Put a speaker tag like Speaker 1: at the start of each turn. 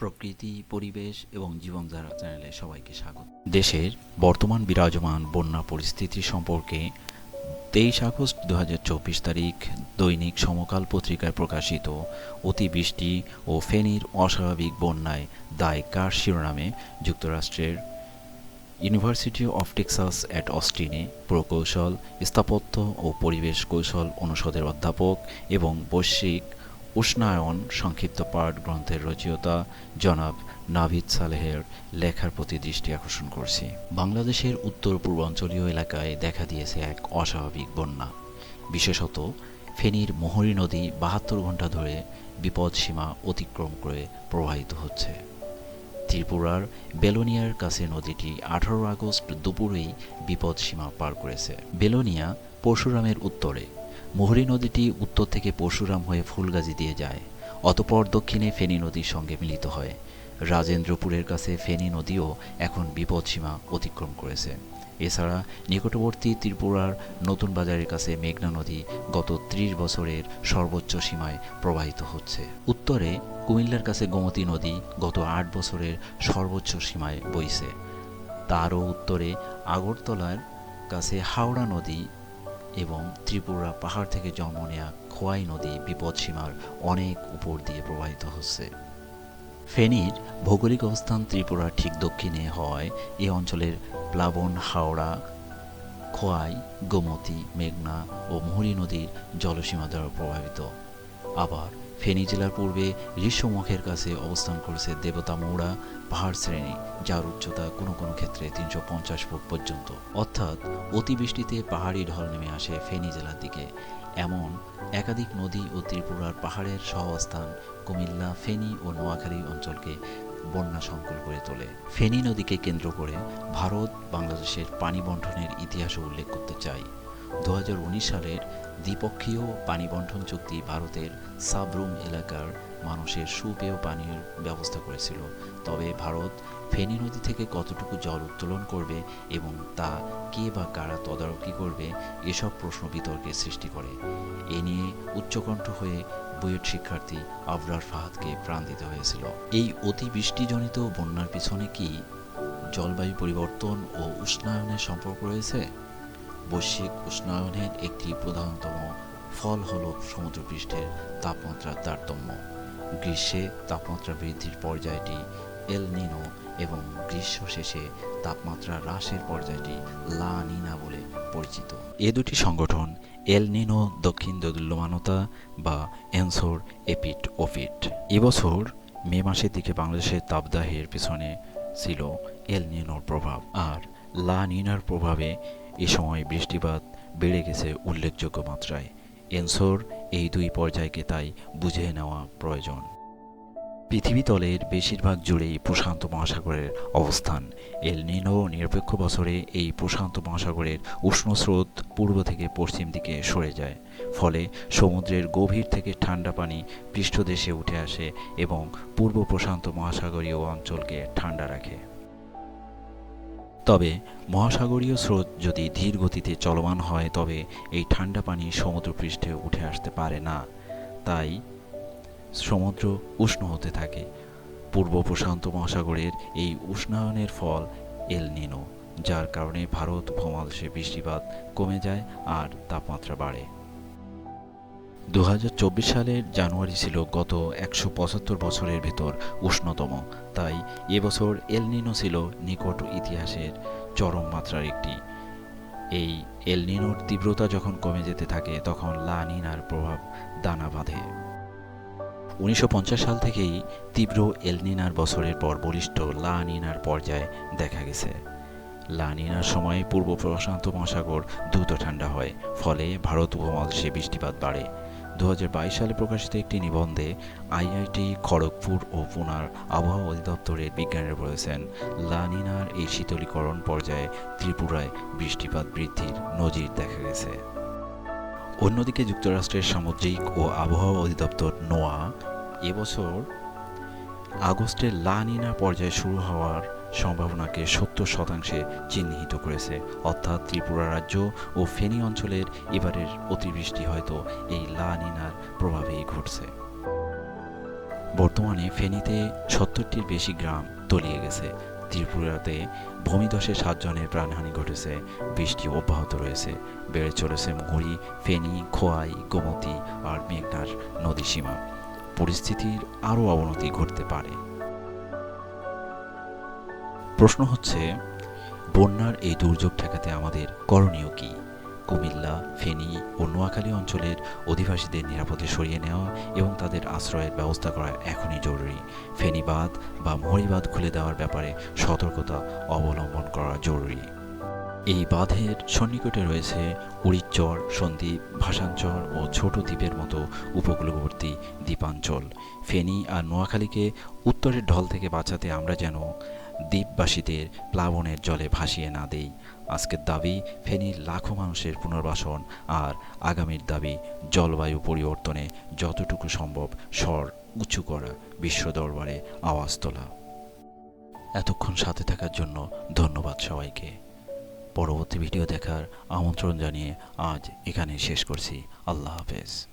Speaker 1: প্রকৃতি, পরিবেশ এবং জীবনধারা চ্যানেলে সবাইকে স্বাগত। দেশের বর্তমান বিরাজমান বন্যা পরিস্থিতি সম্পর্কে তেইশ আগস্ট দু হাজার চব্বিশ তারিখ দৈনিক সমকাল পত্রিকায় প্রকাশিত অতিবৃষ্টি ও ফেনীর অস্বাভাবিক বন্যায় দায় কার শিরোনামে যুক্তরাষ্ট্রের ইউনিভার্সিটি অফ টেক্সাস অ্যাট অস্টিনে প্রকৌশল, স্থাপত্য ও পরিবেশ কৌশল অনুষদের অধ্যাপক এবং বৈশ্বিক উষ্ণায়ন সংক্ষিপ্ত পাঠ গ্রন্থের রচয়িতা জনাব নাভিদ সালেহের লেখার প্রতি দৃষ্টি আকর্ষণ করছি। বাংলাদেশের উত্তর পূর্বাঞ্চলীয় এলাকায় দেখা দিয়েছে এক অস্বাভাবিক বন্যা। বিশেষত ফেনীর মোহরী নদী বাহাত্তর ঘণ্টা ধরে বিপদসীমা অতিক্রম করে প্রবাহিত হচ্ছে। ত্রিপুরার বেলোনিয়ার কাছে নদীটি আঠারো আগস্ট দুপুরেই বিপদসীমা পার করেছে। বেলোনিয়া পরশুরামের উত্তরে। মোহরী নদীটি উত্তর থেকে পরশুরাম হয়ে ফুলগাজী দিয়ে যায়, অতপর দক্ষিণে ফেনী নদীর সঙ্গে মিলিত হয়। রাজেন্দ্রপুরের কাছে ফেনী নদীও এখন বিপদসীমা অতিক্রম করেছে। এছাড়া নিকটবর্তী ত্রিপুরার নতুন বাজারের কাছে মেঘনা নদী গত ত্রিশ বছরের সর্বোচ্চ সীমায় প্রবাহিত হচ্ছে। উত্তরে কুমিল্লার কাছে গোমতী নদী গত আট বছরের সর্বোচ্চ সীমায় বইছে। তারও উত্তরে আগরতলার কাছে হাওড়া নদী এবং ত্রিপুরা পাহাড় থেকে জন্ম নেয়া খোয়াই নদী বিপদসীমার অনেক উপর দিয়ে প্রবাহিত হচ্ছে। ফেনীর ভৌগোলিক অবস্থান ত্রিপুরার ঠিক দক্ষিণে হয়, এ অঞ্চলের প্লাবন, হাওড়া, খোয়াই, গোমতী, মেঘনা ও মুহুরী নদীর জলসীমা দ্বারা প্রভাবিত। আবার ফেনী জেলার পূর্বে ঋষ্যমুখের কাছে অবস্থান করেছে দেবতা মৌড়া পাহাড় শ্রেণি, যার উচ্চতা কোনো কোনো ক্ষেত্রে তিনশো পঞ্চাশ ফুট পর্যন্ত। অর্থাৎ অতিবৃষ্টিতে পাহাড়ি ঢল নেমে আসে ফেনী জেলার দিকে। এমন একাধিক নদী ও ত্রিপুরার পাহাড়ের সহাবস্থান কুমিল্লা, ফেনী ও নোয়াখালী অঞ্চলকে বন্যা সংকুল করে তোলে। ফেনী নদীকে কেন্দ্র করে ভারত বাংলাদেশের পানি বন্টনের ইতিহাসও উল্লেখ করতে চাই। দু হাজার উনিশ সালের দ্বিপক্ষীয় পানি বন্টন চুক্তি ভারতের সাবরুম এলাকার মানুষের সুপেয় পানির ব্যবস্থা করেছিল। তবে ভারত ফেনী নদী থেকে কতটুকু জল উত্তোলন করবে এবং তা কে বা কারা তদারকি করবে, এসব প্রশ্ন বিতর্কের সৃষ্টি করে। এ নিয়ে উচ্চকণ্ঠ হয়ে বুয়েট শিক্ষার্থী আবরার ফাহাদকে প্রাণ দিতে হয়েছিল। এই অতিবৃষ্টিজনিত বন্যার পিছনে কি জলবায়ু পরিবর্তন ও উষ্ণায়নের সম্পর্ক রয়েছে? বৈশ্বিক উষ্ণায়নের একটি প্রধানতম ফল হল সমুদ্রপৃষ্ঠের তাপমাত্রার তারতম্য। গ্রীষ্মে তাপমাত্রা বৃদ্ধির পর্যায়টি এল নিনো এবং গ্রীষ্ম শেষে তাপমাত্রা হ্রাসের পর্যায়টি লা নিনা বলে পরিচিত। এ দুটি সংগঠন এল নিনো দক্ষিণ দোদুল্যমানতা বা এনসোর এপিট ওপিট। এবছর মে মাসের দিকে বাংলাদেশের তাপদাহের পিছনে ছিল এল নিনোর প্রভাব আর লা নিনার প্রভাবে এ সময় বৃষ্টিপাত বেড়ে গেছে উল্লেখযোগ্য মাত্রায়। এনসোর এই দুই পর্যায়কে তাই বুঝে নেওয়া প্রয়োজন। পৃথিবী তলের বেশিরভাগ জুড়েই প্রশান্ত মহাসাগরের অবস্থান। এল নিনো নিরপেক্ষ বছরে এই প্রশান্ত মহাসাগরের উষ্ণ স্রোত পূর্ব থেকে পশ্চিম দিকে সরে যায়। ফলে সমুদ্রের গভীর থেকে ঠান্ডা পানি পৃষ্ঠদেশে উঠে আসে এবং পূর্ব প্রশান্ত মহাসাগরীয় অঞ্চলকে ঠান্ডা রাখে। তবে মহাসাগরীয় স্রোত যদি ধীর গতিতে চলমান হয়, তবে এই ঠান্ডা পানি সমুদ্রপৃষ্ঠে উঠে আসতে পারে না। তাই সমুদ্র উষ্ণ হতে থাকে। পূর্ব প্রশান্ত মহাসাগরের এই উষ্ণায়নের ফল এল নিনো, যার কারণে ভারত উপমহাদেশে বৃষ্টিপাত কমে যায় আর তাপমাত্রা বাড়ে। দু হাজার চব্বিশ সালের জানুয়ারি ছিল গত একশো পঁচাত্তর বছরের ভেতর উষ্ণতম। তাই এবছর এল নিনো ছিল নিকট ইতিহাসের চরম মাত্রার একটি। এই এল নিনোর তীব্রতা যখন কমে যেতে থাকে, তখন লা নিনার প্রভাব দানা বাঁধে। উনিশশো পঞ্চাশ সাল থেকেই তীব্র এলনিনার বছরের পর বলিষ্ঠ লানিনার পর্যায়ে দেখা গেছে। লানিনার সময় পূর্ব প্রশান্ত মহাসাগর দ্রুত ঠান্ডা হয়, ফলে ভারত উপমহাদেশে বৃষ্টিপাত বাড়ে। দু হাজার বাইশ সালে প্রকাশিত একটি নিবন্ধে আইআইটি খড়গপুর ও পুনার আবহাওয়া অধিদপ্তরের বিজ্ঞানীরা বলেছেন, লানিনার এই শীতলীকরণ পর্যায়ে ত্রিপুরায় বৃষ্টিপাত বৃদ্ধির নজির দেখা গেছে। অন্যদিকে যুক্তরাষ্ট্রের সামুদ্রিক ও আবহাওয়া অধিদপ্তর নোয়া এবছর আগস্টের লানিনা পর্যায়ে শুরু হওয়ার সম্ভাবনাকে সত্তর শতাংশে চিহ্নিত করেছে। অর্থাৎ ত্রিপুরা রাজ্য ও ফেনী অঞ্চলের এবারের অতিবৃষ্টি হয়তো এই লা প্রভাবেই ঘটছে। বর্তমানে ফেনীতে সত্তরটির বেশি গ্রাম তলিয়ে গেছে। ত্রিপুরাতে ভূমিধসে সাতজনের প্রাণহানি ঘটেছে, বৃষ্টি অব্যাহত রয়েছে। বেড়ে চলেছে মুহুরী, ফেনী, খোয়াই, গোমতী আর মেঘনার নদী সীমা পরিস্থিতির আরও অবনতি ঘটতে পারে। প্রশ্ন হচ্ছে, বন্যার এই দুর্যোগ ঠেকাতে আমাদের করণীয় কী? কুমিল্লা, ফেনী ও নোয়াখালী অঞ্চলের অধিবাসীদের নিরাপদে সরিয়ে নেওয়া এবং তাদের আশ্রয়ের ব্যবস্থা করা এখনই জরুরি। ফেনী বাঁধ বা মহড়িবাঁধ খুলে দেওয়ার ব্যাপারে সতর্কতা অবলম্বন করা জরুরি। এই বাঁধের সন্নিকটে রয়েছে উড়িচ্চর সন্দ্বীপ, ভাসানচর ও ছোট দ্বীপের মতো উপকূলবর্তী দ্বীপাঞ্চল। ফেনী আর নোয়াখালীকে উত্তরের ঢল থেকে বাঁচাতে আমরা যেন দ্বীপবাসীদের প্লাবনের জলে ভাসিয়ে না দেই। আজকের দাবি ফেনীর লাখো মানুষের পুনর্বাসন আর আগামীর দাবি, জলবায়ু পরিবর্তনে যতটুকু সম্ভব স্বর উঁচু করা, বিশ্ব দরবারে আওয়াজ তোলা। এতক্ষণ সাথে থাকার জন্য ধন্যবাদ সবাইকে। পরবর্তী ভিডিও দেখার আমন্ত্রণ জানিয়ে আজ এখানে শেষ করছি। আল্লাহ হাফেজ।